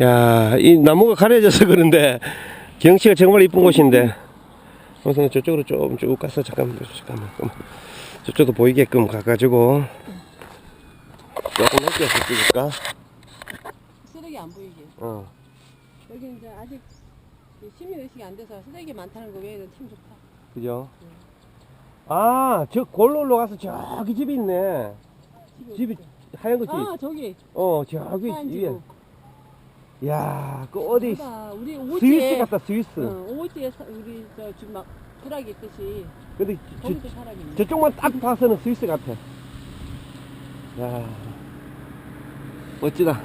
야, 이 나무가 가려져서 그런데 경치가 정말 이쁜 곳인데. 우선 저쪽으로 좀 쭉 가서 잠깐만, 잠깐만. 저쪽도 보이게끔 가가지고 조금 넘겨서 찍을까? 쓰레기 안 보이게. 어. 여기 이제 아직 그 시민 의식이 안 돼서 쓰레기 많다는 거 외에는 참 좋다. 그죠? 아, 저 골로 올라가서 저기 집이 있네. 집이 하얀 거 집. 아 저기 어, 저기 하얀 위에. 지구. 야, 그 어디 봐봐, 우리 스위스 오지에 같다, 스위스. 어, 오지에 사- 우리 저 지금 막 불락이 있듯이 근데 저, 거기도 사람이 있네. 저쪽만 딱 봐서는 스위스 같아. 야, 멋지다.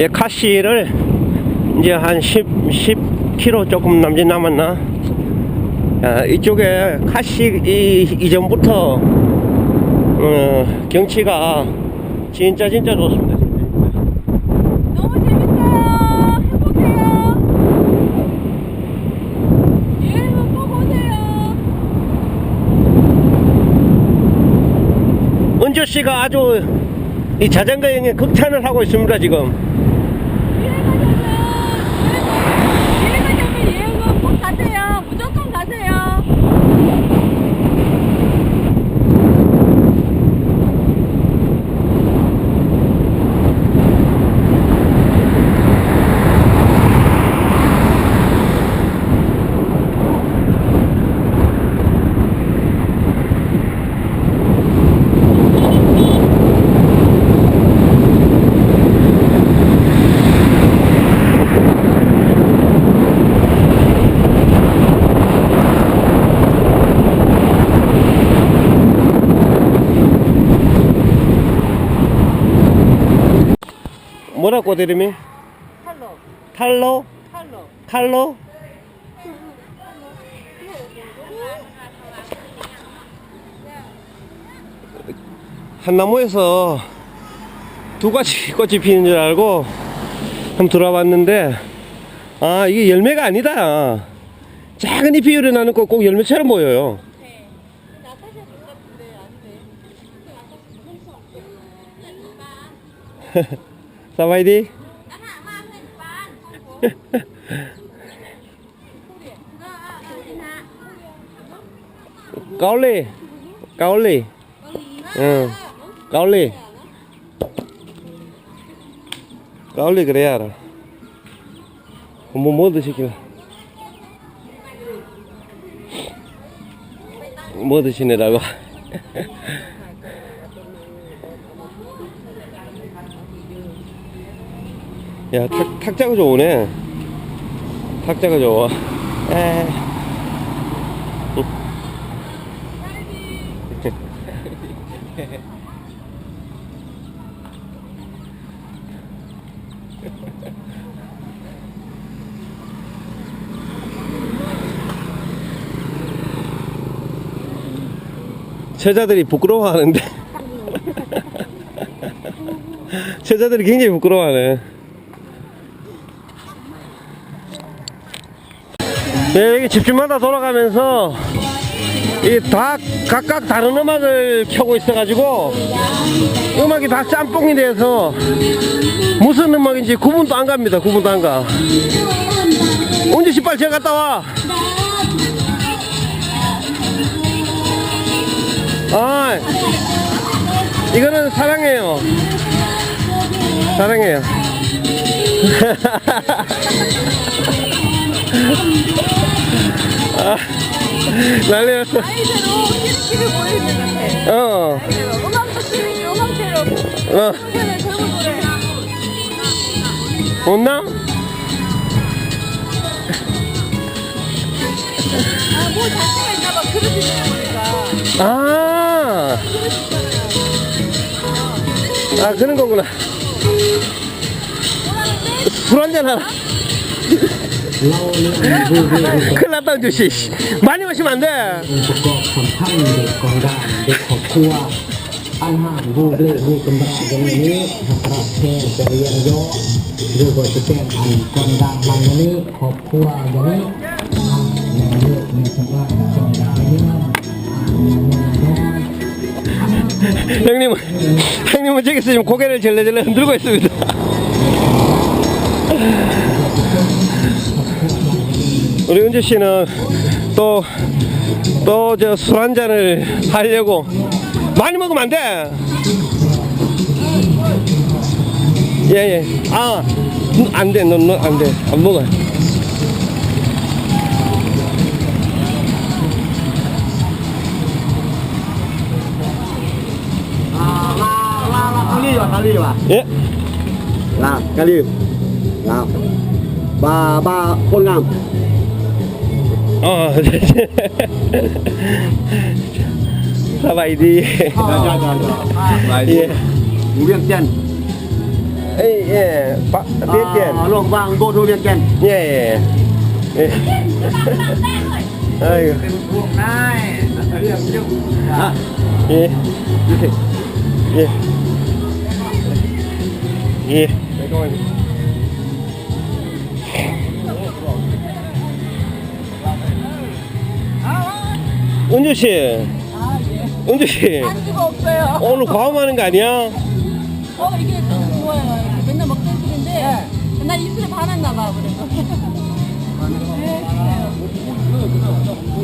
예, 카시를 이제 한 10, 10km 조금 남짓 남았나? 야, 이쪽에 카시 이, 이전부터 어, 경치가 진짜 진짜 좋습니다. 진짜. 너무 재밌어요. 행복해요. 여행은 꼭 오세요. 은주 씨가 아주 이 자전거 여행에 극찬을 하고 있습니다 지금. 여행하려면 여행은 꼭 가세요. 무조건 가세요. 뭐라고 이름이? 팔로, 탈로? 팔로. 칼로? 한 나무에서 두 가지 꽃이 피는 줄 알고 한번 들어봤는데 아 이게 열매가 아니다 작은 잎이 일어나는 거 꼭 열매처럼 보여요 나타샤 돈 같은데 아닌데. 사바이디 까올리 까올리 응 까올리 까올리 그래야 알아 뭐 뭐도 시키나 뭐 드시느라고 야 탁, 탁자가 좋으네 탁자가 좋아 에. 처자들이 부끄러워하는데. 처자들이 굉장히 부끄러워하네 네, 여기 집집마다 돌아가면서 이 다 각각 다른 음악을 켜고 있어가지고 음악이 다 짬뽕이 돼서 무슨 음악인지 구분도 안 갑니다. 구분도 안 가. 언제 씨발 제가 갔다 와. 아, 이거는 사랑해요. 사랑해요. 난리 났어. 아이대로 키를 보여주는 것 같아. 음악도 키는 음악대로 어, 노래. 온나? 아, 뭐 자체가 있나 봐. 그릇이 있나 보니까. 아, 아, 그런 거구나. 술 한잔 하라. 큰일 났다 아저씨. 많이 마시면 안돼. 형님은 형님은 저기서 지금 고개를 절레절레 흔들고 있습니다. 우리 은주 씨는 또, 또 저 술 한 잔을 하려고 많이 먹으면 안 돼. 예, 예. 아, 음, 안 돼. 너, 너, 안 돼. 안 먹어. 예. Kali. Nào. Ba ba con ngam. 어, 사바이디. Dạ dạ dạ. Rồi. 예. Ngủ viên chân. 에이, 예. 바, 비엔티엔. À, luồng vàng cô thu viên chân. 예, 예. 예. 아이고. Hả? 예. 예. 예. 은주 씨, 아, 예. 은주 씨, 안주가 없어요. 오늘 과음하는 거 아니야? 어, 이게 좀 좋아요. 이렇게 맨날 먹던 술인데, 난 입술에 반했나 봐, 그래서. 네,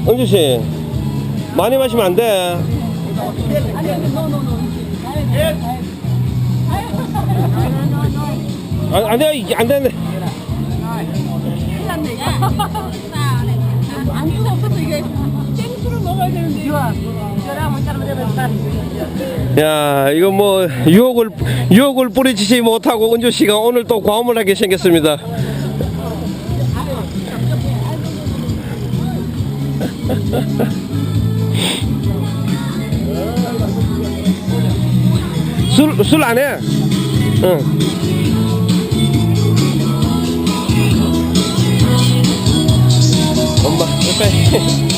은주 씨, 많이 마시면 안 돼. 아니, 아니, 노, 노, 노. 안, 안 돼, 이게 안 되는데. 큰일 났네, 이거. 야 이거 뭐 유혹을 유혹을 뿌리치지 못하고 은주 씨가 오늘 또 과음을 하게 생겼습니다. 술 술 안 해? 응. 엄마, 빼.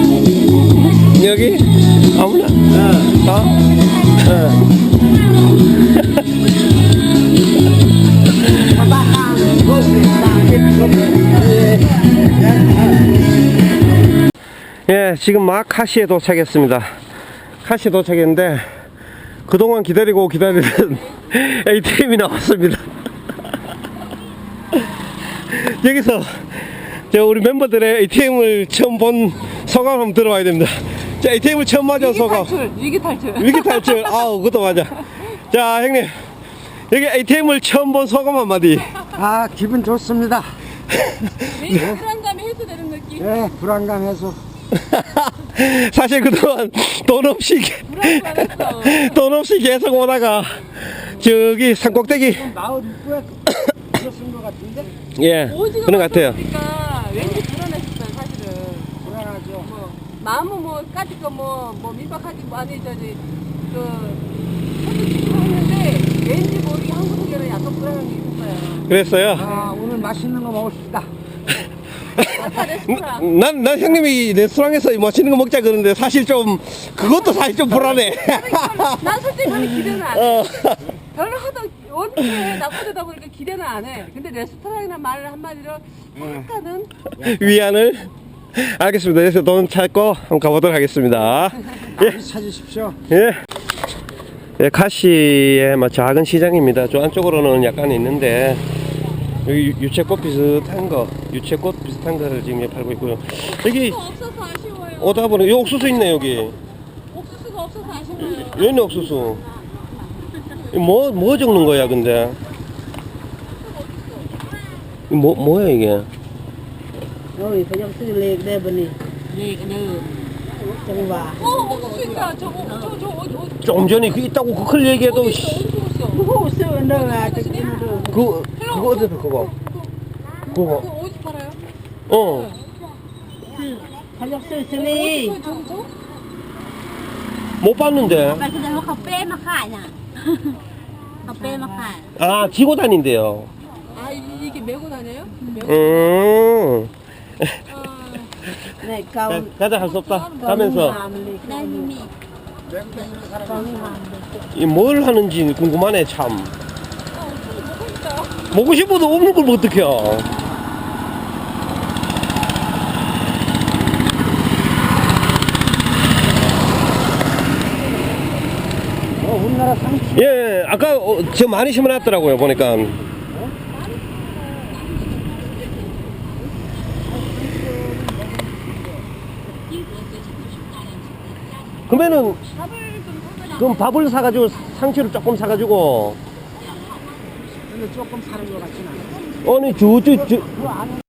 예, 지금 막 카시에 도착했습니다. 카시에 도착했는데 그동안 기다리고 기다리던 ATM이 나왔습니다. 여기서 저 우리 멤버들의 ATM을 처음 본 소감 한번 들어봐야 됩니다. 자, ATM을 처음 맞은 소감. 탈출, 위기 탈출. 위기 탈출. 아우, 그것도 맞아. 자, 형님. 여기 ATM을 처음 본 소감 한마디. 아, 기분 좋습니다. 왠지 불안감이 해소되는 느낌. 예, 불안감 해소. 사실 그동안 돈 없이. 돈 없이 계속 오다가, 저기 산꼭대기. 마을 입구에 들었은 것 같은데? 예, 그런 것 같아요. 그러니까 왠지 불안했어요, 사실은. 불안하죠. 뭐, 마음은 뭐, 까짓 거 뭐, 뭐, 민박하지, 뭐, 아니, 저기, 그, 했는데, 왠지 모르게 한국 속에는 약간 불안한 게 있었어요. 그랬어요. 아, 오늘 맛있는 거 먹읍시다. 레스토랑. 난, 난 형님이 레스토랑에서 맛있는 거 먹자 그러는데 사실 좀, 그것도 사실 좀 불안해. 난 솔직히 별로 기대는 안 해. 어. 별로 하도 원체 나쁘다 보니까 기대는 안 해. 근데 레스토랑이나 말 한마디로 약간은 위안을. 알겠습니다. 그래서 돈 찾고 한번 가보도록 하겠습니다. 예. 많이 찾으십시오. 예. 예, 카시의 뭐 작은 시장입니다. 저 안쪽으로는 약간 있는데 여기 유- 유채꽃 비슷한 거, 유채꽃 비슷한 거를 지금 팔고 있고요. 여기 없어서 아쉬워요. 오다 보니 여기 옥수수 있네 여기. 옥수수가 없어서 아쉬워요. 여기 는 옥수수. 뭐, 뭐 적는 거야, 근데? 이 뭐, 뭐야, 이게? Lệ cái nơi. Trong và. 어, 옥수수 있다. 저거, 저, 저, 어디, 어디, 좀 전에 그 있다고 그클 얘기해도, 어디 씨, 있어? 어디 있어? Hú sư ở đâu là cái cái nơi. 그, 그거 어디서 그거? 그거 그거. 어디 팔아요? 어. 못 봤는데. 아, 지고 다닌대요. 아, 이- 이게 메고 다녀요? 메고? 음. 아, 네, 가운 가다 할수 없다. 가면서 이 뭘 하는지 궁금하네 참. 먹고 싶어도 없는 걸 어떡해. 어, 예, 예, 아까 어, 저 많이 심어놨더라고요 보니까. 그러면은 그럼 밥을 사가지고 상추를 조금 사가지고 근데 조금 사는 것 같진 않아. 아니 저저 저, 그 안에